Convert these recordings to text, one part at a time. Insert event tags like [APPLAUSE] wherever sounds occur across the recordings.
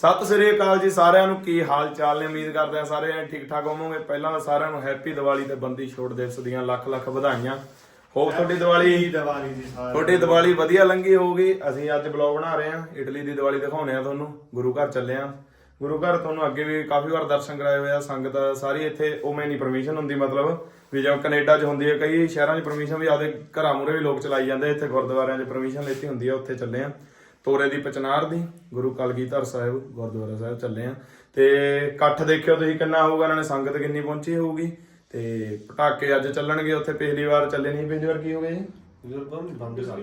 ਸਤਿ ਸ੍ਰੀ ਅਕਾਲ ਜੀ ਸਾਰਿਆਂ ਨੂੰ ਕੀ ਹਾਲ ਚਾਲ ਨੇ? ਉਮੀਦ ਕਰਦੇ ਆ ਸਾਰੇ ਠੀਕ ਠਾਕ ਹੋਵੋਗੇ। ਪਹਿਲਾਂ ਤਾਂ ਸਾਰਿਆਂ ਨੂੰ ਹੈਪੀ ਦੀਵਾਲੀ ਤੇ ਬੰਦੀ ਛੋੜ ਦਿਵਸ ਦੀਆਂ ਲੱਖ ਲੱਖ ਵਧਾਈਆਂ। ਹੋਪ ਤੁਹਾਡੀ ਦੀਵਾਲੀ? ਦੀਵਾਲੀ ਦੀ ਸਾਰੀ ਤੁਹਾਡੀ ਦੀਵਾਲੀ ਵਧੀਆ ਲੰਗੀ ਹੋਊਗੀ। ਅਸੀਂ ਅੱਜ ਬਲੌਗ ਬਣਾ ਰਹੇ ਹਾਂ। ਇਟਲੀ ਦੀ ਦੀਵਾਲੀ ਦਿਖਾਉਣੇ ਆ ਤੁਹਾਨੂੰ। ਗੁਰੂ ਘਰ ਚੱਲੇ ਆ ਗੁਰੂ ਘਰ ਤੁਹਾਨੂੰ ਅੱਗੇ ਵੀ ਕਾਫੀ ਵਾਰ ਦਰਸ਼ਨ ਕਰਾਏ ਹੋਏ ਆ। ਸੰਗਤ ਸਾਰੀ ਇੱਥੇ ਉਵੇਂ ਨਹੀਂ ਪਰਮਿਸ਼ਨ ਹੁੰਦੀ ਮਤਲਬ ਵੀ ਜਿਵੇਂ ਕੈਨੇਡਾ 'ਚ ਹੁੰਦੀ ਹੈ ਕਈ ਸ਼ਹਿਰਾਂ 'ਚ ਪਰਮਿਸ਼ਨ ਵੀ ਆਪਦੇ ਘਰਾਂ ਮੂਰੇ ਵੀ ਲੋਕ ਚਲਾਈ ਜਾਂਦੇ ਇੱਥੇ ਗੁਰਦੁਆਰਿਆਂ 'ਚ ਪਰਮਿਸ਼ਨ ਲੈਤੀ ਹੁੰਦੀ ਆ ਉੱਥੇ ਚੱਲੇ ਆ ਤੋਰੇ ਦੀ ਪਚਨਾਰ ਦੀ ਗੁਰੂ ਕਲਗੀਧਰ ਸਾਹਿਬ ਗੁਰਦੁਆਰਾ ਸਾਹਿਬ ਚੱਲੇ ਆ। ਤੇ ਇਕੱਠ ਦੇਖਿਓ ਤੁਸੀਂ ਕਿੰਨਾ ਹੋਊਗਾ ਇਹਨਾਂ ਨੇ ਸੰਗਤ ਕਿੰਨੀ ਪਹੁੰਚੀ ਹੋਊਗੀ। ਤੇ ਪਟਾਕੇ ਅੱਜ ਚੱਲਣਗੇ ਉੱਥੇ ਪਿਛਲੀ ਵਾਰ ਚੱਲੇ ਨਹੀਂ ਪਿਛਲੀ ਵਾਰ ਕੀ ਹੋ ਗਿਆ ਜੀ?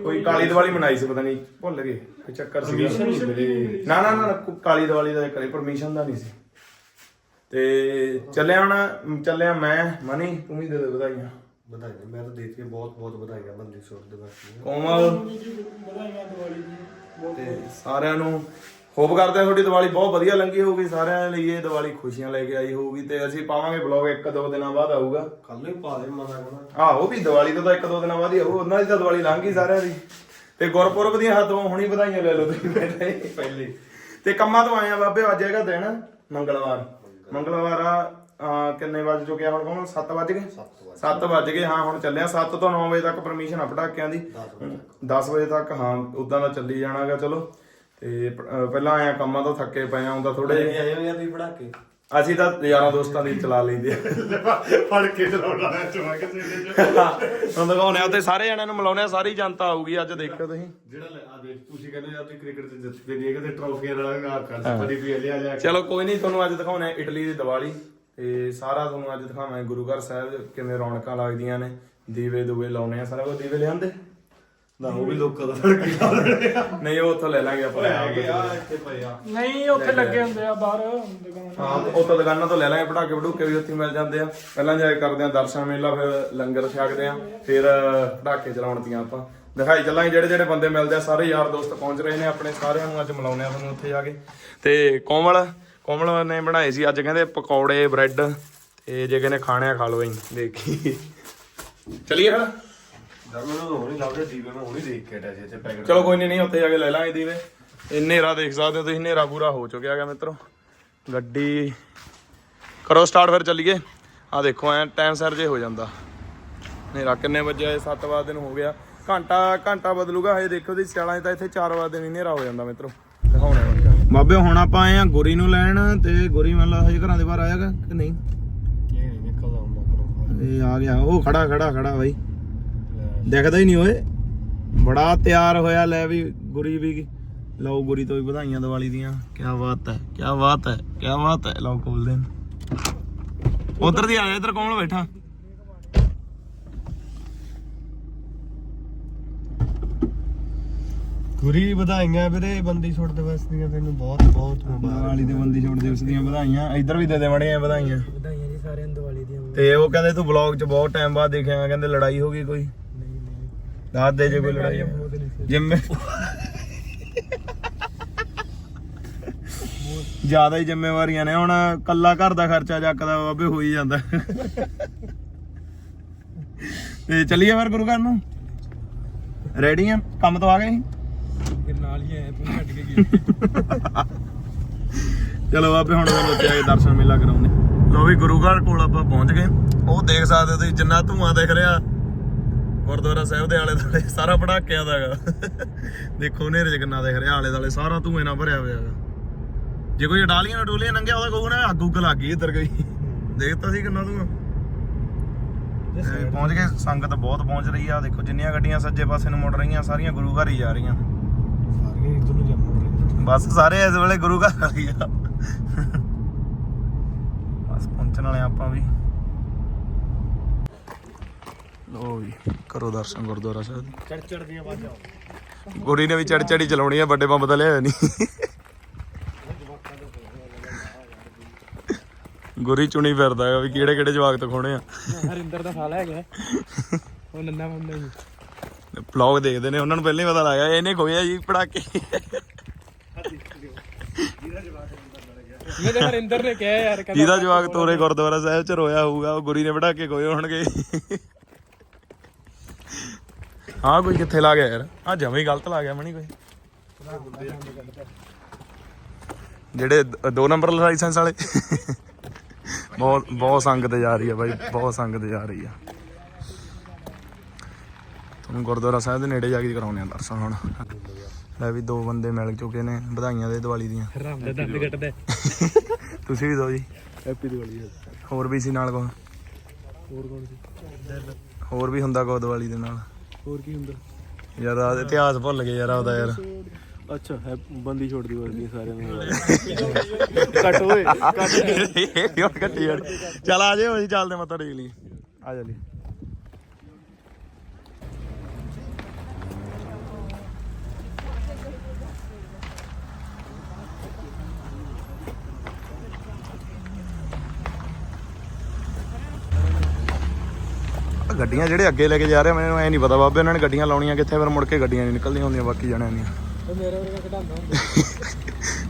ਕੋਈ ਕਾਲੀ ਦੀਵਾਲੀ ਮਨਾਈ ਸੀ ਪਤਾ ਨਹੀਂ ਭੁੱਲ ਗਏ ਕੋਈ ਚੱਕਰ ਸੀ ਨਾ ਨਾ ਨਾ ਕਾਲੀ ਦੀਵਾਲੀ ਦਾ ਕਰੇ ਪਰਮਿਸ਼ਨ ਦਾ ਨਹੀਂ ਸੀ। ਤੇ ਚੱਲਿਆ ਹੁਣ ਚੱਲਿਆ ਮੈਂ ਮਨੀ ਤੂੰ ਵੀ ਦੇ ਦੇ ਵਧਾਈਆਂ। ਵਧਾਈਆਂ ਮੈਂ ਤਾਂ ਦੇਖ ਕੇ ਬਹੁਤ ਬਹੁਤ ਵਧਾਈਆਂ ਬੰਦੀ ਛੋੜ ਦੇ ਵਾਸਤੇ। ਕੋਮਲ। ਤੇ ਸਾਰਿਆਂ ਨੂੰ ਹੋਪ ਕਰਦੇ ਹਾਂ ਤੁਹਾਡੀ ਦੀਵਾਲੀ ਬਹੁਤ ਵਧੀਆ ਲੰਗੀ ਹੋਊਗੀ ਸਾਰਿਆਂ ਲਈ ਇਹ ਦੀਵਾਲੀ ਖੁਸ਼ੀਆਂ ਲੈ ਕੇ ਆਈ ਹੋਊਗੀ ਤੇ ਅਸੀਂ ਪਾਵਾਂਗੇ ਬਲੌਗ ਇੱਕ ਦੋ ਦਿਨਾਂ ਬਾਅਦ ਆਊਗਾ। ਕੱਲ ਨੂੰ ਪਾ ਦੇ ਮਨਾ ਕਰਨਾ ਆਹੋ ਵੀ ਦੀਵਾਲੀ ਤੋਂ ਤਾਂ ਇੱਕ ਦੋ ਦਿਨਾਂ ਬਾਅਦ ਹੀ ਆਊ ਉਹਨਾਂ ਦੀ ਤਾਂ ਦੀਵਾਲੀ ਲੰਘ ਗਈ ਸਾਰਿਆਂ ਦੀ। ਤੇ ਗੁਰਪੁਰਬ ਦੀਆਂ ਹੱਥੋਂ ਹੁਣੀ ਵਧਾਈਆਂ ਲੈ ਲਓ ਤੁਸੀਂ ਪਹਿਲਾਂ। ਹੀ ਪਹਿਲੇ। ਤੇ ਕੰਮਾਂ ਤੋਂ ਆਏ ਆ ਬਾਬੇ ਅੱਜ ਹੈਗਾ ਦਿਨ ਮੰਗਲਵਾਰ। ਮੰਗਲਵਾਰ ਆ ਅਹ ਕਿੰਨੇ ਵਜੇ ਚੁੱਕਿਆ ਹੁਣ ਕੋਲ 7 ਵਜ ਗਏ? 7 ਵਜ ਗਏ। ਹਾਂ ਹੁਣ ਚੱਲਿਆ 7 ਤੋਂ 9 ਵਜੇ ਤੱਕ ਪਰਮਿਸ਼ਨ ਆ ਪਟਾਕਿਆਂ ਦੀ। 10 ਵਜੇ ਤੱਕ। ਹਾਂ ਉਦਾਂ ਦਾ ਚੱਲੀ ਜਾਣਾਗਾ ਚਲੋ। ਤੇ ਪ- ਅਹ ਪਹਿਲਾਂ ਆਇਆ ਕੰਮਾਂ ਤੋਂ ਥੱਕੇ ਪਏ ਆ ਹੁੰਦਾ ਥੋੜੇ ਇਹ ਆਏ ਹੋਏ ਆ ਤੁਸੀਂ ਪੜਾ ਕੇ ਅਸੀਂ ਤਾਂ ਯਾਰਾਂ ਦੋਸਤਾਂ ਦੀ ਚਲਾ ਲਈਦੇ ਆ। ਫੜ ਕੇ ਚਲਾਉਣਾ ਹੈ ਚਵਾ ਕੇ ਚ ਹੁਣ ਦਿਖਾਉਣੇ ਆ ਤੇ ਸਾਰੇ ਜਣਿਆਂ ਨੂੰ ਮਿਲਾਉਣੇ ਆ ਸਾਰੀ ਜਨਤਾ ਆਊਗੀ ਅੱਜ ਦੇਖਿਓ ਤੁਸੀਂ। ਜਿਹੜਾ ਲੈ- ਆ ਦੇਖ ਤੁਸੀਂ ਕਹਿੰਦੇ ਆ ਤੁਸੀਂ ਕ੍ਰਿਕਟ ਤੇ ਜਿੱਤ ਕੇ ਨਹੀਂ ਕਿਤੇ ਟਰੋਫੀਆਂ ਨਾਲ ਆ ਕਰ ਸਾਡੀ ਵੀ ਲਿਆ ਲਿਆ ਚਲੋ ਕੋਈ ਨਹੀਂ ਤੁਹਾਨੂੰ ਅੱਜ ਦਿਖਾਉਣੇ ਆ ਇਟਲੀ ਦੀ ਦੀਵਾਲੀ। ਤੇ ਸਾਰਾ ਤੁਹਾਨੂੰ ਅੱਜ ਦਿਖਾਵਾਂਗੇ ਗੁਰੂ ਘਰ ਸਾਹਿਬ ਕਿਵੇਂ ਰੌਣਕਾਂ ਲੱਗਦੀਆਂ ਨੇ ਦੀਵੇ ਦੂਵੇ ਲਾਉਣੇ ਆ ਸਾਰਾ ਕੁਝ ਦੀਵੇ ਲਿਆਂਦੇ? ਨਾ ਉਹ ਵੀ ਲੋਕਾਂ ਦਾ ਫੜ ਕੇ ਖਾ ਲੈਣੇ ਆ। ਨਹੀਂ ਉਹ ਉੱਥੋਂ ਲੈ ਲਾਂਗੇ ਆਪਾਂ। ਹੈਗੇ ਆ ਇੱਥੇ ਪਏ ਆ। ਨਹੀਂ ਉੱਥੇ ਲੱਗੇ ਹੁੰਦੇ ਆ ਬਾਹਰ। ਦੁਕਾਨ ਹਾਂ ਤੇ ਉੱਥੋਂ ਦੁਕਾਨਾਂ ਤੋਂ ਲੈ ਲਾਂਗੇ ਪਟਾਕੇ ਪਟੂਕੇ ਵੀ ਉੱਥੇ ਮਿਲ ਜਾਂਦੇ ਆ। ਪਹਿਲਾਂ ਜਾ ਕੇ ਕਰਦੇ ਆ ਦਰਸ਼ਨ ਮੇਲਾ ਫਿਰ ਲੰਗਰ ਛਕਦੇ ਆ ਫਿਰ ਪਟਾਕੇ ਚਲਾਉਣ ਦੀਆਂ ਆਪਾਂ। ਦਿਖਾਈ ਚੱਲਾਂਗੇ ਜਿਹੜੇ ਜਿਹੜੇ ਬੰਦੇ ਮਿਲਦੇ ਆ ਸਾਰੇ ਯਾਰ ਦੋਸਤ ਪਹੁੰਚ ਰਹੇ ਨੇ ਆਪਣੇ ਸਾਰਿਆਂ ਨੂੰ ਅੱਜ ਮਿਲਾਉਣੇ ਆ ਤੁਹਾਨੂੰ ਉੱਥੇ ਜਾ ਕੇ। ਤੇ ਕੋਮਲ ਕੋਮਲ ਨੇ ਬਣਾਏ ਸੀ ਅੱਜ ਕਹਿੰਦੇ ਪਕੌੜੇ ਬ੍ਰੈਡ ਤੇ ਜੇ ਕਹਿੰਦੇ ਖਾਣੇ ਆ ਖਾ ਲਓ ਜੀ ਦੇਖੀ। ਚਲਿਏ ਫਿਰ। ਮੈਨੂੰ ਦੀਵੇ ਮੈਂ ਦੇਖ ਕੇ ਇੱਥੇ ਪੈਕਟ। ਚਲੋ ਕੋਈ ਨਹੀਂ ਨਹੀਂ ਉੱਥੇ ਜਾ ਕੇ ਲੈ ਲਾਂਗੇ ਦੀਵੇ। ਇਹ ਹਨੇਰਾ ਦੇਖ ਸਕਦੇ ਹੋ ਤੁਸੀਂ ਹਨੇਰਾ ਪੂਰਾ ਹੋ ਚੁੱਕਿਆ ਹੈਗਾ ਮਿੱਤਰੋ। ਗੱਡੀ ਕਰੋ ਸਟਾਰਟ ਫਿਰ ਚੱਲੀਏ। ਆ ਦੇਖੋ ਐ ਟਾਈਮ ਸਿਰ ਜੇ ਹੋ ਜਾਂਦਾ। ਹਨੇਰਾ ਕਿੰਨੇ ਵਜੇ ਆਏ 7 ਵਜੇ ਨੂੰ ਹੋ ਗਿਆ। ਘੰਟਾ ਘੰਟਾ ਬਦਲੂਗਾ ਹਜੇ ਦੇਖੋ ਦੀ ਸਿਆਲਾਂ 'ਚ ਤਾਂ ਇੱਥੇ 4 ਵਜੇ ਨੂੰ ਹਨੇਰਾ ਹੋ ਜਾਂਦਾ ਮਿੱਤਰੋ। ਬਾਬੇ ਹੁਣ ਆਪਾਂ ਆਏ ਆ ਗੋਰੀ ਨੂੰ ਲੈਣ ਤੇ ਗੋਰੀ ਮਤਲਬ ਹਜੇ ਘਰਾਂ ਦੇ ਬਾਹਰ ਆਇਆਗਾ ਕਿ ਨਹੀਂ? ਇਹ ਨਹੀਂ ਨਿਕਲਦਾ ਹੁੰਦਾ ਇਹ ਆ ਗਿਆ ਉਹ ਖੜਾ ਖੜਾ ਖੜਾ ਬਾਈ। ਦਿਖਦਾ ਹੀ ਨਹੀਂ ਓਏ। ਬੜਾ ਤਿਆਰ ਹੋਇਆ ਲੈ ਵੀ ਗੁਰੀ ਵੀ। ਲਓ ਗੁਰੀ ਤੋਂ ਵੀ ਵਧਾਈਆਂ ਦੀਵਾਲੀ ਦੀਆਂ। ਕੀ ਬਾਤ ਹੈ ਕੀ ਬਾਤ ਹੈ ਕੀ ਬਾਤ ਹੈ। ਲਓ ਖੋਲਦੇ ਨੇ। ਉਧਰ ਦੀ ਆ ਜਾ ਇਧਰ ਕੌਣ ਬੈਠਾ? ਗੁਰੀ ਵਧਾਈਆਂ ਵੀਰੇ ਬੰਦੀ ਛੋੜ ਦੇ ਵਾਸਤੇ ਤੈਨੂੰ ਬਹੁਤ ਬਹੁਤ ਮੁਬਾਰਕ। ਦੀਵਾਲੀ ਦੇ ਬੰਦੀ ਛੋੜ ਦਿਵਸ ਦੀਆਂ ਵਧਾਈਆਂ। ਇਧਰ ਵੀ ਦੇ ਦੇ ਮੜੀਆਂ ਵਧਾਈਆਂ। ਵਧਾਈਆਂ ਜੀ ਸਾਰਿਆਂ ਨੂੰ ਦੀਵਾਲੀ ਦੀਆਂ ਤੇ ਉਹ ਕਹਿੰਦੇ ਤੂੰ ਵਲੌਗ 'ਚ ਬਹੁਤ ਟਾਈਮ ਬਾਅਦ ਦੇਖਿਆ ਕਹਿੰਦੇ ਲੜਾਈ ਹੋ ਗਈ ਕੋਈ। ਨਹੀਂ ਨਹੀਂ। ਦੱਸ ਦੇ ਜੇ ਕੋਈ ਲੜਾਈ। ਜਿੰਮੇ ਜ਼ਿਆਦਾ ਹੀ ਜ਼ਿੰਮੇਵਾਰੀਆਂ ਨੇ। ਹੁਣ ਕੱਲਾ ਘਰ ਦਾ ਖਰਚਾ ਚੱਕਦਾ ਬਾਬੇ ਹੋ ਹੀ ਜਾਂਦਾ। ਤੇ ਚੱਲੀਏ ਫਿਰ ਗੁਰੂ ਘਰ ਨੂੰ? ਰੈਡੀ ਆ? ਕੰਮ ਤੋਂ ਆ ਗਏ? ਨਾਲ ਹੀ ਆਇਆ ਤੂੰ ਛੱਡ ਕੇ ਗਿਆ। ਚਲੋ ਬਾਬੇ ਹੁਣ ਆ ਕੇ ਦਰਸ਼ਨ ਮੇਲਾ ਕਰਾਉਂਦੇ। ਲੋ ਵੀ ਗੁਰੂ ਘਰ ਕੋਲ ਆਪਾਂ ਪਹੁੰਚ ਗਏ। ਉਹ ਦੇਖ ਸਕਦੇ ਹੋ ਤੁਸੀਂ ਜਿੰਨਾ ਧੂਆਂ ਦਿਖ ਰਿਹਾ। ਗੁਰਦੁਆਰਾ ਸਾਹਿਬ ਦੇ ਆਲੇ ਦੁਆਲੇ ਸਾਰਾ ਪੜਾਕਿਆਂ ਦਾ ਹੈਗਾ। ਦੇਖੋ ਹਨੇਰੇ ਚ ਕਿੰਨਾ ਦਿਖ ਰਿਹਾ ਆਲੇ ਦੁਆਲੇ ਸਾਰਾ ਧੂਏ ਨਾਲ ਭਰਿਆ ਹੋਇਆ ਹੈਗਾ। ਜੇ ਕੋਈ ਡਾਲੀਆਂ ਡੋਲੀਆਂ ਲੰਘਿਆ ਉਹਦਾ ਕਹੂ ਨਾ ਅੱਗ ਉੱਗ ਲੱਗ ਗਈ ਇੱਧਰ ਗਈ ਦੇਖਤਾ ਸੀ ਕਿੰਨਾ ਧੂਆਂ। ਤੇ ਪਹੁੰਚ ਗਏ ਸੰਗਤ ਬਹੁਤ ਪਹੁੰਚ ਰਹੀ ਆ। ਦੇਖੋ ਜਿੰਨੀਆਂ ਗੱਡੀਆਂ ਸੱਜੇ ਪਾਸੇ ਨੂੰ ਮੁੜ ਰਹੀਆਂ ਸਾਰੀਆਂ ਗੁਰੂ ਘਰ ਹੀ ਜਾ ਰਹੀਆਂ ਸਾਰੀਆਂ ਇਧਰ ਨੂੰ ਜੰਮ ਰਹੇ ਬਸ ਸਾਰੇ ਇਸ ਵੇਲੇ ਗੁਰੂ ਘਰ ਵਾਲੀ ਆ। ਬਸ ਪਹੁੰਚਣ ਵਾਲੇ ਆਪਾਂ ਵੀ। ਲੋ ਵੀ ਕਰੋ ਦਰਸ਼ਨ ਗੁਰਦੁਆਰਾ ਸਾਹਿਬ। ਚੜ ਚੜ ਦੀਆਂ ਬਾਜਾਂ ਗੋਰੀ ਨੇ ਵੀ ਚੜ ਚੜੀ ਚਲਾਉਣੀ ਆ ਵੱਡੇ ਬੰਬ ਤਾਂ ਲਿਆਇਆ ਨਹੀਂ ਗੋਰੀ ਚੁਣੀ ਫਿਰਦਾ ਹੈਗਾ ਵੀ ਕਿਹੜੇ ਕਿਹੜੇ ਜਵਾਕ ਤੋਂ ਖੋਣੇ ਆ। ਹਰਿੰਦਰ ਦਾ ਸਾਲ ਹੈਗਾ। ਉਹ ਨੰਨਾ ਮੁੰਡਾ ਹੀ ਵਲੌਗ ਦੇਖਦੇ ਨੇ ਉਹਨਾਂ ਨੂੰ ਪਹਿਲਾਂ ਹੀ ਪਤਾ ਲੱਗ ਇਹਨੇ ਖੋਇਆ ਜੀ ਪੜਾਕੇ। ਮੈਂ ਤਾਂ ਹਰਿੰਦਰ ਨੇ ਕਿਹਾ ਯਾਰ ਕਹਿੰਦਾ ਜਿਹਦਾ ਜਵਾਕ ਤੋਰੇ ਗੁਰਦੁਆਰਾ ਸਾਹਿਬ ਚ ਰੋਇਆ ਹੋਊਗਾ ਉਹ ਗੁਰੀ ਨੇ ਪੜਾਕੇ ਖੋਏ ਹੋਣਗੇ। ਹਾਂ ਕੋਈ ਕਿੱਥੇ ਲਾ ਗਿਆ ਯਾਰ? ਆ ਜਮੇ ਹੀ ਗਲਤ ਲਾ ਗਿਆ ਮਣੀ ਕੋਈ। ਜਿਹੜੇ ਦ- ਨੰਬਰ ਲਾਇਸੈਂਸ ਵਾਲੇ। ਬਹੁਤ ਬਹੁਤ ਸੰਗਤ ਜਾ ਰਹੀ ਆ ਬਾਈ ਬਹੁਤ ਸੰਗਤ ਜਾ ਰਹੀ ਆ। ਤੁਹਾਨੂੰ ਗੁਰਦੁਆਰਾ ਸਾਹਿਬ ਦੇ ਨੇੜੇ ਜਾ ਕੇ ਕਰਾਉਣੇ ਆ ਦਰਸ਼ਨ ਹੁਣ। ਲੈ ਵੀ ਦੋ ਬੰਦੇ ਮਿਲ ਚੁੱਕੇ ਨੇ ਵਧਾਈਆਂ ਦੇ ਦੀਵਾਲੀ ਦੀਆਂ। ਰਾਮ ਦੇ ਦੰਦ ਕੱਟਦੇ। ਤੁਸੀਂ ਵੀ ਦਿਓ ਜੀ। ਹੈਪੀ ਦੀਵਾਲੀ ਹੋਰ ਵੀ ਸੀ ਨਾਲ ਕੋ ਹੋਰ ਕੌਣ ਸੀ? ਹੋਰ ਵੀ ਹੁੰਦਾ ਕੋ ਦੀਵਾਲੀ ਦੇ ਨਾਲ? ਹੋਰ ਕੀ ਹੁੰਦਾ? ਯਾਰ ਆ ਇਤਿਹਾਸ ਭੁੱਲ ਗਏ ਯਾਰ ਉਹਦਾ ਯਾਰ। ਅੱਛਾ ਹੈ ਬੰਦੀ ਛੋੜ ਦੀ ਵਰਦੀ ਸਾਰਿਆਂ ਨੂੰ। [LAUGHS] ਕੱਟ ਓਏ ਇਹ ਹੁਣ ਕੱਟੀ ਯਾਰ ਚੱਲ ਆ ਜਾਓ ਅਸੀਂ ਚੱਲਦੇ ਮੱਥਾ ਟੇਕ ਲਈ। ਆ ਜਾ ਲਈ ਗੱਡੀਆਂ ਜਿਹੜੇ ਅੱਗੇ ਲੈ ਕੇ ਜਾ ਰਹੇ ਮੈਨੂੰ ਐ ਨਹੀਂ ਪਤਾ ਬਾਬੇ ਉਹਨਾਂ ਨੇ ਗੱਡੀਆਂ ਲਾਉਣੀਆਂ ਕਿੱਥੇ ਫਿਰ ਮੁੜ ਕੇ ਗੱਡੀਆਂ ਨਹੀਂ ਨਿਕਲਦੀਆਂ ਹੁੰਦੀਆਂ ਬਾਕੀ ਜਣਿਆਂ ਦੀਆਂ। ਉਹ ਮੇਰੇ ਵਰਗਾ ਘਟਾਉਂਦਾ ਹੁੰਦਾ।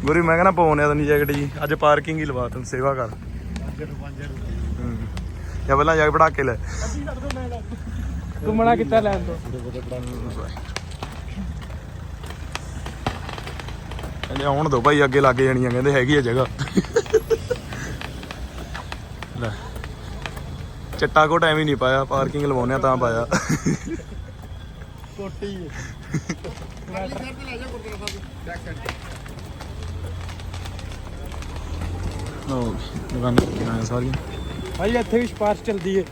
ਗੁਰੀ ਮੈਂ ਕਹਿੰਦਾ ਪਾਉਣੇ ਤਾਂ ਨਹੀਂ ਜੈਕਟ ਜੀ ਅੱਜ ਪਾਰਕਿੰਗ ਹੀ ਲਵਾ ਤੂੰ ਸੇਵਾ ਕਰ। ਜਾਂ ਪਹਿਲਾਂ ਜਾ ਕੇ ਪੜਾ ਕੇ ਲੈ। ਤੂੰ ਮਨਾ ਕੀਤਾ ਲੈਣ ਤੋਂ? ਕਹਿੰਦੇ ਆਉਣ ਦੋ ਭਾਈ ਅੱਗੇ ਲੱਗ ਜਾਣੀਆਂ ਕਹਿੰਦੇ ਹੈਗੀ ਆ ਜਗ੍ਹਾ। ਚੱਟਾ ਕੋਟ ਐਵੇਂ ਨਹੀਂ ਪਾਇਆ ਪਾਰਕਿੰਗ ਲਵਾਉਣੇ ਆ ਤਾਂ ਪਾਇਆ। ਕੋਟੀ ਉਹ ਦੁਕਾਨ ਕਿਹਨਾਂ ਸਾਰੀਆਂ? ਭਾਈ ਇੱਥੇ ਵੀ ਸਪਾਰਸ਼ ਚੱਲਦੀ ਏ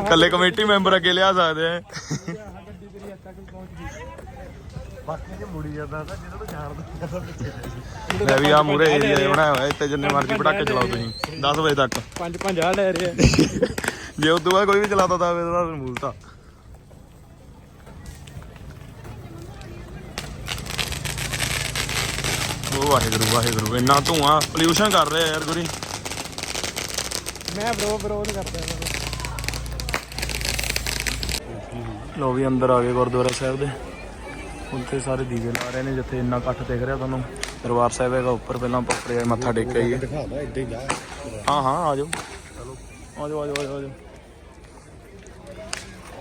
ਇਕੱਲੇ ਕਮੇਟੀ ਮੈਂਬਰ ਅੱਗੇ ਲਿਆ ਸਕਦੇ ਆ। ਗੱਡੀ ਤੇਰੀ ਹੱਦ ਤੱਕ ਪਹੁੰਚ ਗਈ। ਬਾਕੀ ਜੇ ਮੁੜੀ ਜਾਂਦਾ ਤਾਂ ਜਿਹਨਾਂ ਨੂੰ ਜਾਣਦਾ ਪਿੱਛੇ ਲੈ ਵੀ ਆ ਮੂਰੇ ਏਰੀਆ ਬਣਾਇਆ ਹੋਇਆ ਇੱਥੇ ਜਿੰਨੇ ਮਰਜ਼ੀ ਪਟਾਕੇ ਚਲਾਓ ਤੁਸੀਂ 10 ਵਜੇ ਤੱਕ। ਪੰਜ ਪੰਜ ਆ ਲੈ [LAUGHS] ਰਿਹਾ ਜੇ ਉਦੋਂ ਬਾਅਦ ਕੋਈ ਵੀ ਚਲਾਤਾ ਤਾਂ ਇਹਦਾ ਮੂਲਤਾ ਉਹ ਵਾਹਿਗੁਰੂ ਵਾਹਿਗੁਰੂ ਇੰਨਾ ਧੂਆਂ ਪੋਲਿਊਸ਼ਨ ਕਰ ਰਿਹਾ ਯਾਰ ਗੁਰੀ ਮੈਂ ਬਰੋ ਵਿਰੋਧ ਕਰਦਾ। ਲੋ ਵੀ ਅੰਦਰ ਆ ਗਏ ਗੁਰਦੁਆਰਾ ਸਾਹਿਬ ਦੇ। ਉੱਥੇ ਸਾਰੇ ਦੀਵੇ ਲਾ ਰਹੇ ਨੇ ਜਿੱਥੇ ਇੰਨਾ ਇਕੱਠ ਦਿਖ ਰਿਹਾ ਤੁਹਾਨੂੰ। ਦਰਬਾਰ ਸਾਹਿਬ ਹੈਗਾ ਉੱਪਰ ਪਹਿਲਾਂ ਪੱਪਰੇ ਮੱਥਾ ਟੇਕ ਕੇ ਆਈਏ। ਹੀ ਹਾਂ ਹਾਂ ਆ ਜਾਓ। ਆ ਜਾਓ ਆ ਜਾਓ ਆ ਜਾਓ,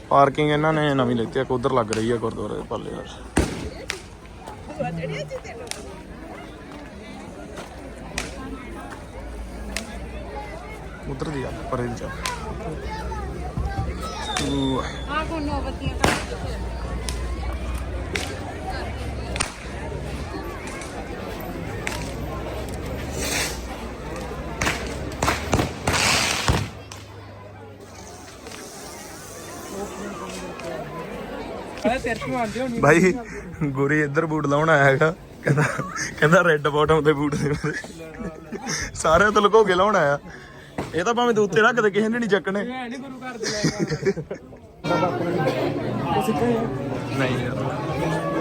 ਪਾਰਕਿੰਗ ਇਹਨਾਂ ਨੇ ਨਵੀਂ ਲੈਤੀ ਆ ਉਧਰ ਲੱਗ ਰਹੀ ਆ ਗੁਰਦੁਆਰੇ ਦੇ ਪੱਲੇ ਯਾਰ ਉਧਰ ਦੀ ਆ ਪਰੇ ਦੀ ਚੱਲ। ਉਹ ਆ ਕੋ ਨੌਬਤੀਆਂ ਕਰ ਹੋਣੀ। ਭਾਈ ਗੁਰੀ ਇੱਧਰ ਬੂਟ ਲਾਉਣ ਆਇਆ ਹੈਗਾ। ਕਹਿੰਦਾ ਕਹਿੰਦਾ ਰੈੱਡ ਬਾਟਮ ਦੇ ਬੂਟ ਦੇ ਸਾਰੇ ਤੋਂ ਲੁਕੋ ਕੇ ਲਾਉਣ ਆਇਆ। ਇਹ ਤਾਂ ਭਾਵੇਂ ਤੂੰ ਉੱਤੇ ਰੱਖ ਦੇ ਕਿਸੇ ਨੇ ਨਹੀਂ ਚੱਕਣੇ। ਨਹੀਂ ਗੁਰੂ ਘਰ ਦੇ ਲੈ ਨਹੀਂ ਯਾਰ।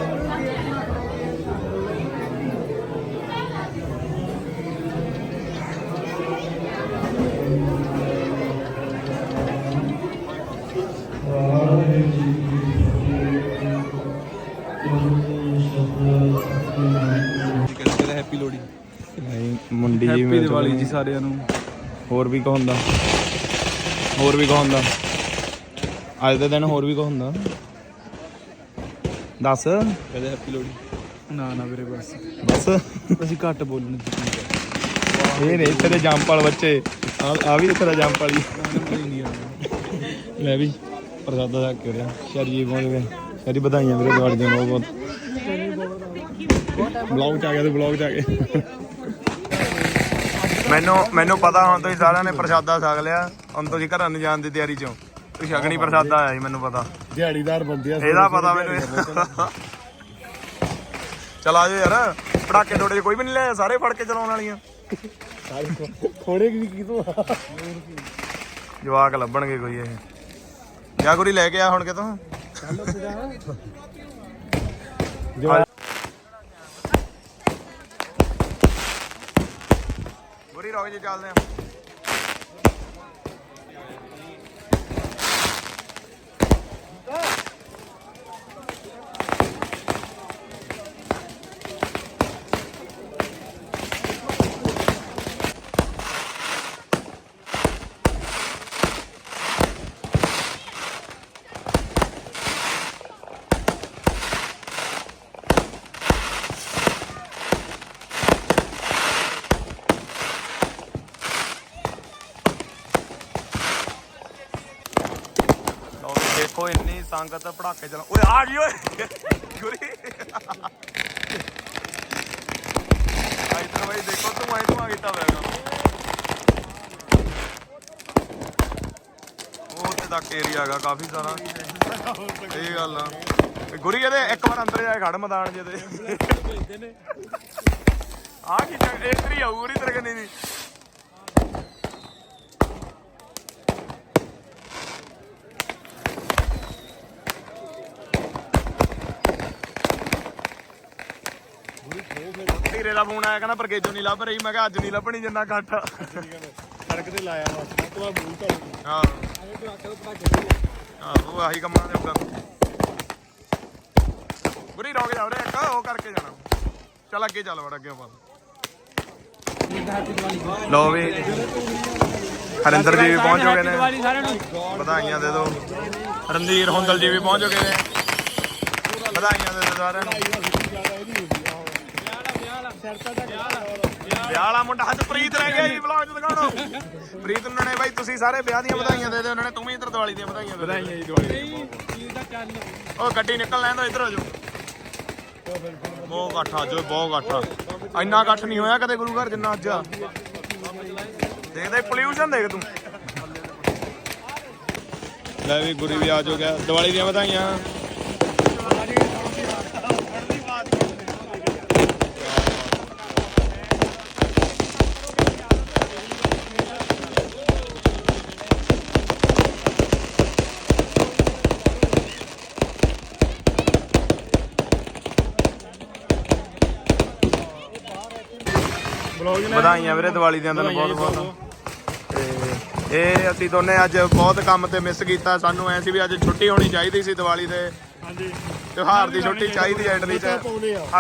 ਮੁੰਡੀ ਜੀ ਹੈਪੀ ਦੀਵਾਲੀ ਜੀ ਸਾਰਿਆਂ ਨੂੰ। ਹੋਰ ਵੀ ਕੋ ਹੁੰਦਾ ਹੋਰ ਵੀ ਕੋ ਹੁੰਦਾ ਅੱਜ ਦੇ ਦਿਨ ਹੋਰ ਵੀ ਕੋ ਹੁੰਦਾ ਦੱਸ। ਕਹਿੰਦੇ ਹੈਪੀ ਲੋਹੜੀ। ਨਾ ਨਾ ਵੀਰੇ ਬਸ। ਬਸ। ਅਸੀਂ ਘੱਟ ਬੋਲਣ ਦੀ ਹੈ ਇਹ ਨਹੀਂ ਇੱਥੇ ਦੇ ਜੰਪ ਵਾਲ ਬੱਚੇ। ਆ ਵੀ ਇੱਥੇ ਦਾ ਜੰਪ ਵਾਲੀ ਨਹੀਂ ਆਉਂਦਾ ਲੈ ਵੀ ਪ੍ਰਸਾਦਾ ਦਾ ਕਿ ਰਿਹਾ। ਸ਼ਰੀਏ ਪਹੁੰਚ ਗਏ। ਸ਼ਰੀ ਵਧਾਈਆਂ ਵੀਰੇ ਦਿਵਾਲੀ ਦੀਆਂ ਬਹੁਤ। ਬਹੁਤ ਬਲੌਗ ਚ ਆ ਗਿਆ ਤੇ ਬਲੌਗ ਚ ਆ ਗਿਆ। ਮੈਨੂੰ ਮੈਨੂੰ ਪਤਾ ਹੁਣ ਤੁਸੀਂ ਸਾਰਿਆਂ ਨੇ ਪ੍ਰਸਾਦਾ ਛਕ ਲਿਆ। ਹੁਣ ਤੁਸੀਂ ਘਰਾਂ ਨੂੰ ਜਾਣ ਦੀ ਤਿਆਰੀ ਚੋਂ। ਤੁਸੀਂ ਛਕਣੀ ਪ੍ਰਸਾਦਾ ਆਇਆ ਸੀ ਮੈਨੂੰ ਪਤਾ। ਦਿਹਾੜੀਦਾਰ ਬੰਦੇ ਆ ਇਹਦਾ ਪਤਾ ਮੈਨੂੰ। ਚਲ ਆ ਜਾਓ ਯਾਰ। ਪੜਾਕੇ ਥੋੜੇ ਕੋਈ ਵੀ ਨਹੀਂ ਲਿਆ ਸਾਰੇ ਫੜ ਕੇ ਚਲਾਉਣ ਵਾਲੀਆਂ। ਥੋੜੇ ਕੀ ਕੀ ਤੋਂ ਜਵਾਕ ਲੱਭਣਗੇ ਕੋਈ ਇਹ। ਜਾਂ ਕੋਈ ਲੈ ਕੇ ਆ ਹੁਣ ਕਿਤੋਂ? ਗੁਰੀ ਰੋਕ ਜੀ ਚੱਲਦੇ ਆ। ਸੰਗਤ ਪੜਾਕੇ ਚਲਾ। ਓਏ, ਆ ਗਈ, ਓਏ। ਗੁਰੀ। ਆਈ ਤਾਂ ਬਾਈ, ਦੇਖੋ ਤੂੰ ਆਈ ਤੂੰ ਆ ਕੀਤਾ ਹੋਇਆ ਉਹ ਤੇ ਤੱਕ ਏਰੀਆ ਹੈਗਾ, ਕਾਫੀ ਸਾਰਾ। ਇਹ ਗੱਲ ਆ। ਤੇ ਗੁਰੀ, ਇਹਦੇ ਇੱਕ ਵਾਰ ਅੰਦਰ ਜਾ ਕੇ ਖੜ ਮੈਦਾਨ ਜੇ ਆ ਕੀ ਐਂਟਰੀ ਆਊ, ਗੁਰੀ, ਤੇਰੇ ਕਨੇ ਨਹੀਂ ਧੀਰੇ ਦਾ ਫੋਨ ਆਇਆ ਕਹਿੰਦਾ ਪਰਗੇਜੋ ਨਹੀਂ ਲੱਭ ਰਹੀ। ਮੈਂ ਕਿਹਾ ਅੱਜ ਨਹੀਂ ਲੱਭਣੀ ਜਿੰਨਾ ਇਕੱਠ ਸੜਕ ਤੇ ਲਾਇਆ ਵਾ ਤੋਂ ਬਾਅਦ ਮੂੰਹ ਚੱਲ ਹਾਂ। ਹਾਂ ਉਹ ਆਹੀ ਕੰਮਾਂ ਦੇ ਉੱਪਰ। ਗੁਰੀ ਰੋਕ ਜਾ ਉਰੇ ਇੱਕ ਉਹ ਕਰਕੇ ਜਾਣਾ। ਚੱਲ ਅੱਗੇ ਚੱਲ ਵੜ ਅੱਗੇ ਆਪਾਂ ਲੋ ਵੀ ਹਰਿੰਦਰ ਜੀ ਵੀ ਪਹੁੰਚ ਚੁੱਕੇ ਨੇ ਸਾਰਿਆਂ ਨੂੰ। ਵਧਾਈਆਂ ਦੇ ਦਿਓ। ਰਣਧੀਰ ਹੁੰਦਲ ਜੀ ਵੀ ਪਹੁੰਚ ਚੁੱਕੇ ਨੇ। ਵਧਾਈਆਂ ਦੇ ਦਿਓ ਸਾਰਿਆਂ ਨੂੰ। ਵਿਆਹ ਵਾਲਾ ਮੁੰਡਾ ਅੱਜ ਪ੍ਰੀਤ ਰਹਿ ਗਿਆ ਜੀ ਵਲੌਗ ਚ ਪ੍ਰੀਤ ਉਹਨਾਂ ਨੇ ਬਾਈ ਤੁਸੀਂ ਸਾਰੇ ਵਿਆਹ ਦੀਆਂ ਵਧਾਈਆਂ ਦੇ ਦਿਓ ਉਹਨਾਂ ਨੇ ਤੂੰ ਵੀ ਇੱਧਰ ਦੀਵਾਲੀ ਦੀਆਂ ਵਧਾਈਆਂ ਦੇ ਵਧਾਈਆਂ ਜੀ ਦੀਵਾਲੀ ਉਹ ਗੱਡੀ ਨਿਕਲ ਲੈਣ ਦੋ ਇੱਧਰ ਹੋ ਜਾਓ। ਬਹੁਤ ਇਕੱਠ ਅੱਜ ਬਹੁਤ ਇਕੱਠ ਇੰਨਾ ਇਕੱਠ ਨਹੀਂ ਹੋਇਆ ਕਦੇ ਗੁਰੂ ਘਰ ਜਿੰਨਾ ਅੱਜ ਆ। ਦੇਖ ਦੇ ਪੋਲਿਊਸ਼ਨ ਦੇਖ ਤੂੰ। ਲੈ ਵੀ ਗੁਰੀ ਵੀ ਆ ਜੋ ਗਿਆ ਦੀਵਾਲੀ ਦੀਆਂ ਵਧਾਈਆਂ। ਵਧਾਈਆਂ ਵੀਰੇ ਦੀਵਾਲੀ ਦੀਆਂ ਤੈਨੂੰ ਬਹੁਤ ਬਹੁਤ। ਤੇ ਇਹ ਅਸੀਂ ਦੋਨੇ ਅੱਜ ਬਹੁਤ ਕੰਮ ਤੇ ਮਿਸ ਕੀਤਾ। ਸਾਨੂੰ ਐ ਸੀ ਵੀ ਅੱਜ ਛੁੱਟੀ ਹੋਣੀ ਚਾਹੀਦੀ ਸੀ ਦੀਵਾਲੀ ਤੇ। ਹਾਂਜੀ। ਤਿਉਹਾਰ ਦੀ ਛੁੱਟੀ ਚਾਹੀਦੀ ਹੈ ਇਟਲੀ 'ਚ।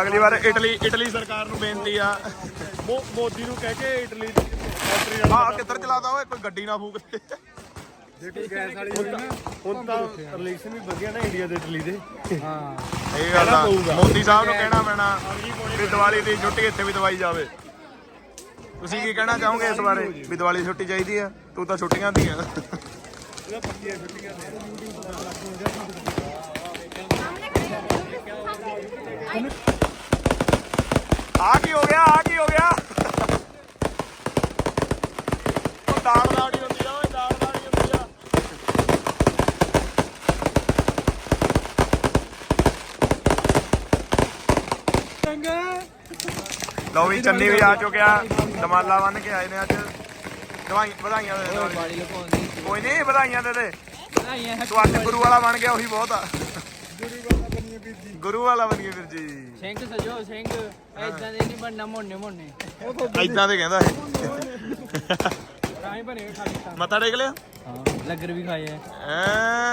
ਅਗਲੀ ਵਾਰ ਇਟਲੀ ਇਟਲੀ ਸਰਕਾਰ ਨੂੰ ਬੇਨਤੀ ਆ। ਮੋਦੀ ਨੂੰ ਕਹਿ ਕੇ ਇਟਲੀ ਦੀ ਆ ਕਿੱਧਰ ਚਲਾਦਾ ਓਏ? ਕੋਈ ਗੱਡੀ ਨਾ ਫੂਕ। ਦੇ ਗੈਸ ਵਾਲੀ ਹੁਣ ਤਾਂ ਰਿਲੇਸ਼ਨ ਵੀ ਵਧੀਆ ਨਾ ਇੰਡੀਆ ਤੇ ਇਟਲੀ ਦੇ। ਇਹ ਗੱਲ ਆ। ਮੋਦੀ ਸਾਹਿਬ ਨੂੰ ਕਹਿਣਾ ਪੈਣਾ ਵੀ ਦੀਵਾਲੀ ਦੀ ਛੁੱਟੀ ਇੱਥੇ ਵੀ ਦਵਾਈ ਜਾਵੇ। ਤੁਸੀਂ ਕੀ ਕਹਿਣਾ ਚਾਹੋਗੇ ਇਸ ਬਾਰੇ? ਵੀ ਦੀਵਾਲੀ ਛੁੱਟੀ ਚਾਹੀਦੀ ਆ, ਤੂੰ ਤਾਂ ਛੁੱਟੀਆਂ ਦੀਆਂ ਆ। ਕੀ ਹੋ ਗਿਆ, ਆ ਕੀ ਹੋ ਗਿਆ? ਉਹ ਦਾੜ ਦਾੜੀ ਹੁੰਦੀ ਆ ਓਏ ਦਾੜ ਦਾੜੀ ਹੁੰਦੀ ਆ ਲਓ ਵੀ ਚੰਨੀ ਵੀ ਆ ਚੁੱਕਿਆ। ਦਮਾਲਾ ਬੰਨ ਕੇ ਆਏ ਨੇ ਅੱਜ। ਦਵਾਈ ਵਧਾਈਆਂ ਦੇ ਦੇ ਕੋਈ ਨਹੀਂ ਵਧਾਈਆਂ ਦੇ ਦੇ। ਤੂੰ ਅੱਜ ਗੁਰੂ ਵਾਲਾ ਬਣ ਗਿਆ ਉਹੀ ਬਹੁਤ ਆ। ਗੁਰੂ ਵਾਲਾ ਬਣ ਗਿਆ ਵੀਰ ਜੀ। ਸਿੰਘ ਸਜੋ ਸਿੰਘ। ਐਦਾਂ ਦੇ ਨਹੀਂ ਬਣਨਾ ਮੋਨੇ ਮੋਨੇ। ਐਦਾਂ ਦੇ ਕਹਿੰਦਾ ਇਹ। ਤਾਂ ਹੀ ਬਣੇ ਖਾਲੀ ਤਾਂ ਮੱਥਾ ਟੇਕ ਲਿਆ? ਹਾਂ ਲੰਗਰ ਵੀ ਖਾਏ ਐ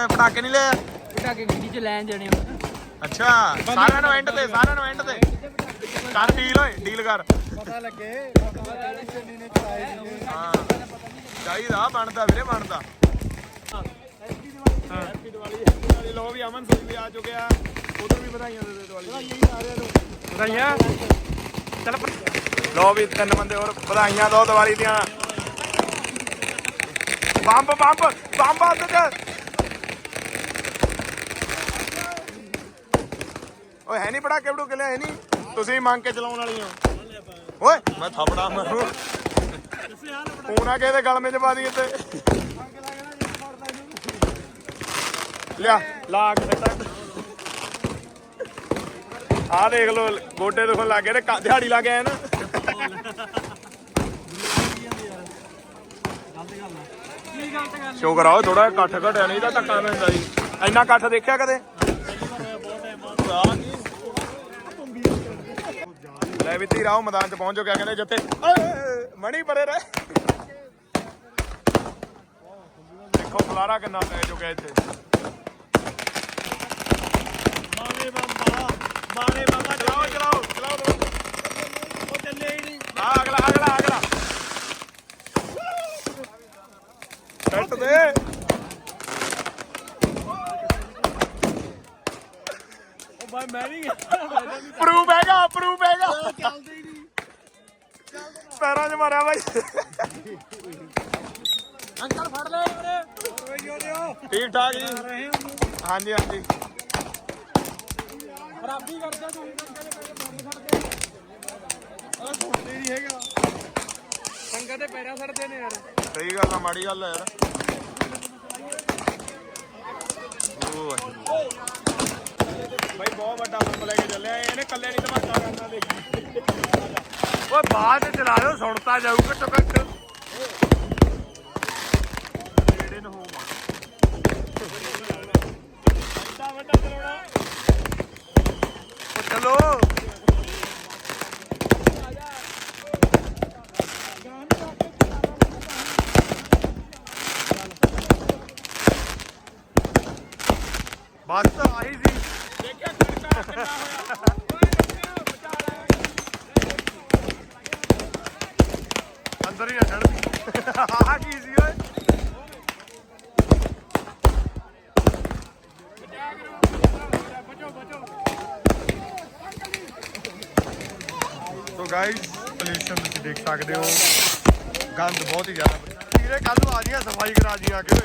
ਪਟਾਕੇ ਨਹੀਂ ਲਿਆ ਉਟਾ ਕੇ ਗੱਡੀ ਚ ਲੈਣ ਜਾਣੇ ਅੱਛਾ ਸਾਰਿਆਂ ਨੂੰ ਐਂਡ ਤੇ ਸਾਰਿਆਂ ਨੂੰ ਐਂਡ ਤੇ। ਕਰ ਡੀਲ ਓਏ ਡੀਲ ਕਰ। ਪਤਾ ਲੱਗੇ ਪਤਾ ਲੱਗੇ ਚੰਨੀ ਨੇ ਚਲਾਏ ਹਾਂ। ਚਾਹੀਦਾ ਬਣਦਾ ਵੀਰੇ ਬਣਦਾ। ਹੈਪੀ ਦੀਵਾਲੀ ਹੈਪੀ ਦੀਵਾਲੀ ਲੋ ਵੀ ਅਮਨ ਸਿੰਘ ਵੀ ਆ ਚੁੱਕਿਆ। ਉਧਰ ਵੀ ਵਧਾਈਆਂ ਦੇ ਦੇ ਦੀਵਾਲੀ ਵਧਾਈਆਂ ਚੱਲ ਲੋ ਵੀ ਤਿੰਨ ਬੰਦੇ ਹੋਰ ਵਧਾਈਆਂ ਦੋ ਦੀਵਾਲੀ ਦੀਆਂ। ਬੰਬ ਬੰਬ ਬੰਬ ਤੇ ਓਏ ਹੈ ਨਹੀਂ ਪੜਾ ਕਿਹੜੂ ਕਿਲਿਆ ਹੈ ਨਹੀਂ ਤੁਸੀਂ ਮੰਗ ਕੇ ਚਲਾਉਣ ਵਾਲੀ ਹੋ। ਓਏ ਮੈਂ ਥਾਪੜਾ ਮਾਰੂ। ਫੋਨ ਆ ਕੇ ਇਹਦੇ ਗਲਮੇ ਚ ਪਾ ਦਈਏ ਤੇ। ਲਿਆ ਲਾ ਕੇ ਦਿੱਤਾ। ਆ ਦੇਖ ਲੋ ਗੋਡੇ ਦੁਖਣ ਲੱਗ ਗਏ ਤੇ ਕ- ਦਿਹਾੜੀ ਲਾ ਕੇ ਆਇਆ ਨਾ। ਸ਼ੁਕਰ ਆ ਥੋੜਾ ਇਕੱਠ ਘਟਿਆ ਨਹੀਂ ਤਾਂ ਧੱਕਾ ਪੈਂਦਾ ਜੀ। ਇੰਨਾ ਇਕੱਠ ਦੇਖਿਆ ਕਦੇ? ਲੈ ਵੀ ਧੀਰਾ ਉਹ ਮੈਦਾਨ ਚ ਪਹੁੰਚ ਚੁੱਕਿਆ ਕਹਿੰਦੇ ਜਿੱਥੇ ਓਏ, ਮਣੀ ਪਰੇ ਰਹਿ। ਦੇਖੋ ਖਲਾਰਾ ਕਿੰਨਾ ਪੈ ਚੁੱਕਿਆ ਇੱਥੇ। ਮਾਰੇ ਬਾਬਾ ਮਾਰੇ ਬਾਬਾ ਚਲਾਓ ਚਲਾਓ ਚਲਾਓ ਉਹ ਚੱਲੇ ਹੀ ਨਹੀਂ। ਆ ਅਗਲਾ ਅਗਲਾ ਅਗਲਾ। ਸੈੱਟ ਦੇ। ਉਹ ਬਾਈ ਮੈਂ ਨਹੀਂ ਗਿਆ। ਪ੍ਰੂਫ ਹੈਗਾ ਪ੍ਰੂਫ ਹੈਗਾ ਚੱਲਦੇ ਹੀ ਨਹੀਂ। ਪੈਰਾਂ 'ਚ ਮਾਰਿਆ ਬਾਈ। ਅੰਕਲ ਫੜ ਲੈ ਵੀਰੇ। ਠੀਕ ਠਾਕ ਜੀ। ਹਾਂਜੀ ਹਾਂਜੀ। ਖਰਾਬੀ ਕਰਦੇ ਤੂੰ ਅੰਕਲ ਦੇ ਪੈਸੇ ਬੰਦ ਛੱਡਦੇ ਉਹ ਛੋੜਦੇ ਨਹੀਂ ਹੈਗਾ। ਸੰਗਤ ਦੇ ਪੈਰਾਂ ਛੱਡਦੇ ਨੇ ਯਾਰ। ਸਹੀ ਗੱਲ ਆ ਮਾੜੀ ਗੱਲ ਆ ਯਾਰ। ਵਾਹਿਗੁਰੂ। ਬਾਈ, ਬਹੁਤ ਵੱਡਾ ਪੰਪ ਲੈ ਕੇ ਚੱਲਿਆ। ਇਹਨੇ ਕੱਲੇ ਨਹੀਂ ਧਮਾਕਾ ਕਰਨਾ, ਦੇਖੀ। ਓਏ ਬਾਅਦ ਚ ਚਲਾ ਲਿਓ, ਸੁਣਤਾ ਜਾਊਗਾ ਘੱਟੋ ਘੱਟ ਨੇੜੇ ਨੂੰ ਹੋਵਾਂ ਵੱਡਾ ਵੱਡਾ ਚਲਾਉਣਾ ਓ ਚਲੋ ਬਸ ਆਹੀ ਸੀ ਦੇਖਿਆ ਖੜਕਾ ਕਿੰਨਾ ਹੋਇਆ ਓਏ ਰੁਕਿਓ ਬਚਾ ਲੈ ਅੰਦਰ ਹੀ ਨਾ ਚੜ੍ਹਦੀ ਆਹ ਕੀ ਸੀ ਓਏ ਬਚੋ ਬਚੋ ਸੋ ਗਾਇਸ ਪੋਲੂਸ਼ਨ ਤੁਸੀਂ ਦੇਖ ਸਕਦੇ ਹੋ। ਗੰਦ ਬਹੁਤ ਹੀ ਜ਼ਿਆਦਾ ਵੀਰੇ ਕੱਲ ਨੂੰ ਆ ਜੀਆਂ ਸਫ਼ਾਈ ਕਰਾ ਜੀਆਂ ਆ ਕੇ।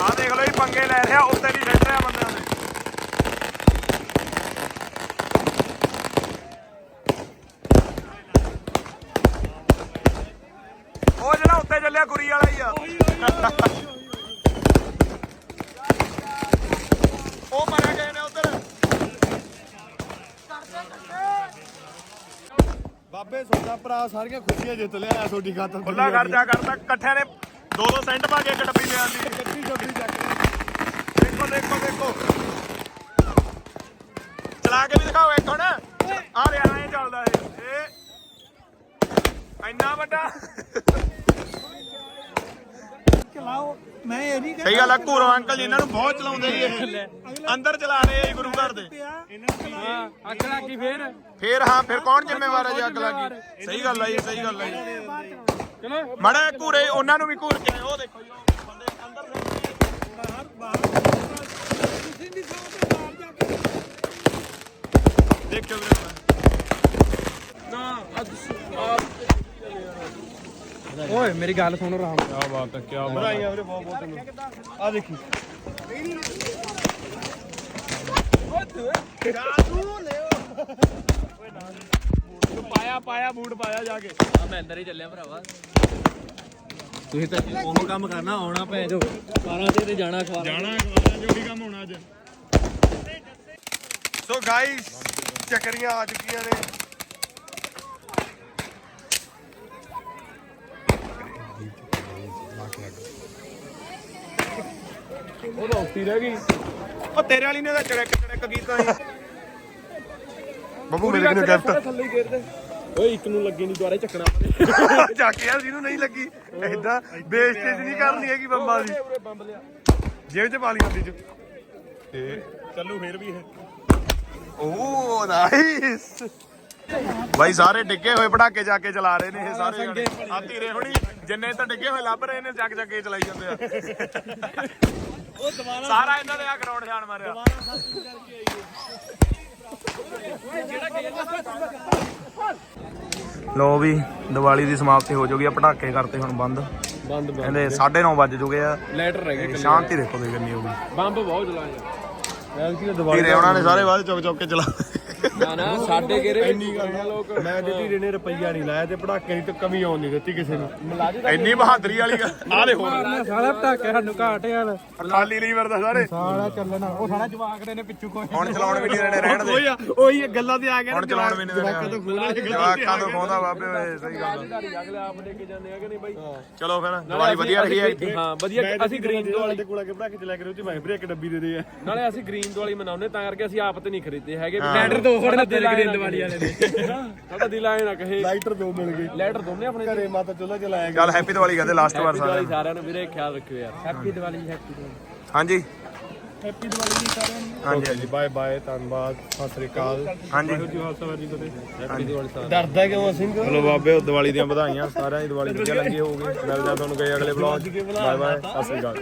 ਓਏ ਦੇਖ ਲਓ ਇਹ ਪੰਗੇ ਲੈ ਰਿਹਾ ਉੱਤੇ ਨਹੀਂ ਬੈਠ ਰਿਹਾ ਬੰਦਿਆਂ ਦੇ ਉਹ ਜਿਹੜਾ ਉੱਤੇ ਚੱਲਿਆ, ਗੁਰੀ ਵਾਲਾ ਹੀ ਆ ਉਹ ਮਾਰਿਆ ਗਏ ਨੇ ਉਧਰ ਬਾਬੇ ਸੋਡਾ ਭਰਾ ਸਾਰੀਆਂ ਖੁਸ਼ੀਆਂ ਜਿੱਤ ਲਿਆ ਤੁਹਾਡੀ ਖਾਤਰ ਖੁੱਲਾ ਕਰ ਜਾ ਕਰਦਾ ਇਕੱਠਿਆਂ ਨੇ ਦੋ ਦੋ ਸੈਂਟ ਪਾ ਕੇ ਇੱਕ ਡੱਬੀ ਲਿਆਂਦੀ ਗੱਡੀ ਜੱਬੀ ਚੱਕ ਦੇਖੋ ਦੇਖੋ ਦੇਖੋ। ਚਲਾ ਕੇ ਵੀ ਦਿਖਾਓ ਇੱਕ ਹੁਣ। ਆ ਰਿਹਾ ਐ ਚੱਲਦਾ ਇਹ। ਇਹ ਇੰਨਾ ਵੱਡਾ। ਚਲਾਓ ਮੈਂ ਇਹ ਨਹੀਂ ਸਹੀ ਗੱਲ ਆ ਘੂਰੋ ਅੰਕਲ ਜੀ ਇਹਨਾਂ ਨੂੰ ਬਹੁਤ ਚਲਾਉਂਦੇ ਜੀ। ਇਹ ਅੰਦਰ ਚਲਾ ਰਹੇ ਆ ਜੀ ਗੁਰੂ ਘਰ ਦੇ। ਹਾਂ ਅੱਗ ਲੱਗੀ ਫੇਰ। ਫੇਰ ਹਾਂ ਫਿਰ ਕੌਣ ਜ਼ਿੰਮੇਵਾਰ ਹੈ ਜੀ ਅੱਗ ਲੱਗੀ ਸਹੀ ਗੱਲ ਆ ਜੀ ਸਹੀ ਗੱਲ ਆ ਜੀ। ਚਲੋ। ਮੜਾ ਘੂਰੇ ਉਹਨਾਂ ਨੂੰ ਵੀ ਘੂਰ ਕੇ ਉਹ ਦੇਖੋ ਜੀ ਉਹ ਬੰਦੇ ਅੰਦਰ ਬੈਠੇ ਨੇ। ਦੇਖਿਓ ਵੀਰੇ। ਹੁਣ। ਓਏ ਮੇਰੀ ਗੱਲ ਸੁਣ ਰਾਮ। ਵਧਾਈਆਂ ਵੀਰੇ ਬਹੁਤ ਬਹੁਤ ਤੈਨੂੰ ਆ ਦੇਖੀ। ਪਾਇਆ ਪਾਇਆ ਬੂਟ ਪਾਇਆ ਜਾ ਕੇ। ਆ ਮੈਂ ਅੰਦਰ ਹੀ ਚੱਲਿਆ ਭਰਾਵਾ। ਤੁਸੀਂ ਤਾਂ ਉਹ ਕੰਮ ਕਰਨਾ ਆਉਣਾ ਭੈ ਜੋ 12 ਤੇ ਤੇ ਜਾਣਾ ਖਵਾ ਜਾਣਾ ਅਖਬਾਰਾਂ ਜੋੜੀ ਕੰਮ ਹੋਣਾ ਅੱਜ। ਸੋ ਗਾਇਸ ਚੱਕਰੀਆਂ ਆ ਚੁੱਕੀਆਂ ਨੇ। ਉਹ ਰੋਟੀ ਰਹਿ ਗਈ। ਉਹ ਤੇਰੇ ਵਾਲੀ ਨੇ ਤਾਂ ਚੜਕ ਚੜਕ ਕੀਤਾ ਸੀ ਬੱਬੂ ਮੇਰੇ ਕਿਨੂੰ ਗਿਫਟ ਥੱਲੇ ਹੀ ਗੇਰ ਦੇ ਓਏ ਇੱਕ ਨੂੰ ਲੱਗੇ ਨਹੀਂ ਦੁਆਰੇ ਚੱਕਣਾ ਚੱਕਿਆ [LAUGHS] ਜਿਹਨੂੰ ਨਹੀਂ ਲੱਗੀ। ਏਦਾਂ ਬੇਇੱਜ਼ਤੀ ਨਹੀਂ ਕਰਨੀ ਹੈਗੀ ਬੰਬਾਂ ਦੀ। ਬੰਬ ਲਿਆ। ਜੇਬ 'ਚ ਪਾ ਲਈ ਹੁੰਦੀ 'ਚ। ਤੇ ਚੱਲੂ ਫੇਰ ਵੀ ਇਹ। ਓ ਨਾਈਸ ਬਾਈ ਸਾਰੇ ਡਿੱਗੇ ਹੋਏ ਪਟਾਕੇ ਜਾ ਕੇ ਚਲਾ ਰਹੇ ਨੇ ਇਹ ਸਾਰੇ ਜਣੇ। ਆ ਧੀਰੇ ਹੁਣੀ ਜਿੰਨੇ ਤਾਂ ਡਿੱਗੇ ਹੋਏ ਲੱਭ ਰਹੇ ਨੇ ਚੱਕ ਚੱਕ ਕੇ ਚਲਾਈ ਜਾਂਦੇ ਆ। ਉਹ ਦੁਬਾਰਾ ਸਾਰਾ ਇਹਨਾਂ ਦੇ ਆ ਗਰਾਊਂਡ ਛਾਣ ਮਾਰਿਆ। ਲੋ ਵੀ ਦੀਵਾਲੀ ਦੀ ਸਮਾਪਤੀ ਹੋ ਜੂਗੀ ਆ ਪਟਾਕੇ ਕਰਤੇ ਹੁਣ ਬੰਦ। ਬੰਦ ਕਹਿੰਦੇ 9:30 ਵੱਜ ਜੂਗੇ ਆ। ਲੈਟਰ ਰਹਿ ਤੇ ਸ਼ਾਂਤੀ ਦੇਖੋ ਵੀ ਕਿੰਨੀ ਹੋਊਗੀ। ਬੰਬ ਬਹੁਤ ਚਲਾਏ ਐਲਕੀ ਦਾ ਦਿਵਾਲੀ ਧੀਰੇ ਉਹਨਾਂ ਨੇ ਸਾਰੇ ਬਾਅਦ ਚੁੱਕ ਚੁੱਕ ਕੇ ਚਲਾ ਨਾ ਨਾ ਸਾਡੇ ਗੇਰੇ ਇੰਨੀ ਕਰਨਾ ਲੋਕ। ਮੈਂ ਤੇ ਧੀਰੇ ਨੇ ਰੁਪਈਆ ਨਹੀਂ ਲਾਇਆ ਤੇ ਪੜਾਕੇ ਦੀ ਤਾਂ ਕਮੀ ਆਉਣ ਨਹੀਂ ਦਿੱਤੀ ਕਿਸੇ ਨੂੰ। ਇੰਨੀ ਬਹਾਦਰੀ ਵਾਲੀ ਗੱਲ ਆ ਲੈ ਹੋਰ ਸਾਲਾ ਪਟਾਕੇ ਸਾਨੂੰ ਘਾਟ ਯਾਰ। ਖਾਲੀ ਲੀਵਰ ਦਾ ਸਾਰੇ। ਸਾਲਾ ਚੱਲਣਾ। ਉਹ ਸਾਲਾ ਜਵਾਕ ਦੇ ਨੇ ਪਿੱਛੂ ਕੋਈ ਹੁਣ ਚਲਾਉਣ ਵੀ ਨਹੀਂ ਦੇਣੇ ਰਹਿਣ ਦੇ। ਉਹੀ ਆ ਉਹੀ ਗੱਲਾਂ ਤੇ ਆ ਗਿਆ ਹੁਣ ਚਲਾਉਣ ਵੀ ਨਹੀਂ ਜਵਾਕਾਂ ਤੋਂ ਦੇਣੇ ਖੋਲ੍ਹ ਕੇ ਜਵਾਕਾਂ ਤੋਂ ਖੋਦਾ ਬਾਬੇ ਓਏ ਸਹੀ ਗੱਲ ਆ। ਅਗਲੇ ਆਪ ਲੈ ਕੇ ਜਾਂਦੇ ਆ ਕਿ ਨਹੀਂ ਬਾਈ? ਚਲੋ ਫਿਰ ਦੀਵਾਲੀ ਵਧੀਆ ਰਹੀ ਹੈ ਹਾਂ ਵਧੀਆ ਅਸੀਂ ਗ੍ਰੀਨ ਦਿਵਾਲੀ ਦੇ ਕੋਲ ਆ ਕੇ ਪੜਾਕੇ ਚਲਾ ਕੇ ਰੋਟੀ ਮੈਂ ਬ੍ਰੇਕ ਡੱਬੀ ਦੇ ਦੇ ਆ। ਨਾਲੇ ਅਸੀਂ ਗ੍ਰੀਨ ਦਿਵਾਲੀ ਮਨਾਉਂਦੇ ਤਾਂ ਕਰਕੇ ਅਸੀਂ ਆਪ ਤੇ ਨਹੀਂ ਖਰੀਦਦੇ ਹੈਗੇ। ਦੋ ਖੜਨੇ ਤੇਰੇ ਗ੍ਰੀਨ ਦੀਵਾਲੀ ਵਾਲੇ ਨੇ ਸਾਡਾ ਦਿਲ ਆਏ ਨਾ ਕਹੇ। ਲਾਈਟਰ ਦੋ ਮਿਲ ਗਏ। ਲਾਈਟਰ ਦੋਨੇ ਆਪਣੇ ਘਰੇ ਮਾਤਾ ਚੁੱਲ੍ਹਾ ਚਲਾਇਆ ਚੱਲ ਹੈਪੀ ਦੀਵਾਲੀ ਕਹਿੰਦੇ ਲਾਸਟ ਵਾਰ ਸਾਰਿਆਂ ਨੂੰ। ਸਾਰਿਆਂ ਨੂੰ ਵੀਰੇ ਖਿਆਲ ਰੱਖਿਓ ਯਾਰ। Happy Diwali happy Diwali. ਹਾਂਜੀ। ਹੈਪੀ ਦਿਵਾਲੀ ਜੀ ਸਾਰਿਆਂ ਨੂੰ। ਹਾਂਜੀ ਜੀ ਬਾਏ ਬਾਏ ਧੰਨਵਾਦ ਸਤਿ ਸ੍ਰੀ ਅਕਾਲ। ਹਾਂਜੀ। ਹੈਪੀ ਦਿਵਾਲੀ ਡਰਦਾ ਕਿਉਂ ਸਿੰਘ? ਚਲੋ ਬਾਬੇ ਉਹ ਦੀਵਾਲੀ ਦੀਆਂ ਵਧਾਈਆਂ ਸਾਰਿਆਂ ਦੀ ਦੀਵਾਲੀ ਵਧੀਆ ਲੱਗੀ ਹੋਊਗੀ। ਮਿਲਦਾ ਤੁਹਾਨੂੰ ਕਈ ਅਗਲੇ vlog bye bye Sat Sri ਅਕਾਲ।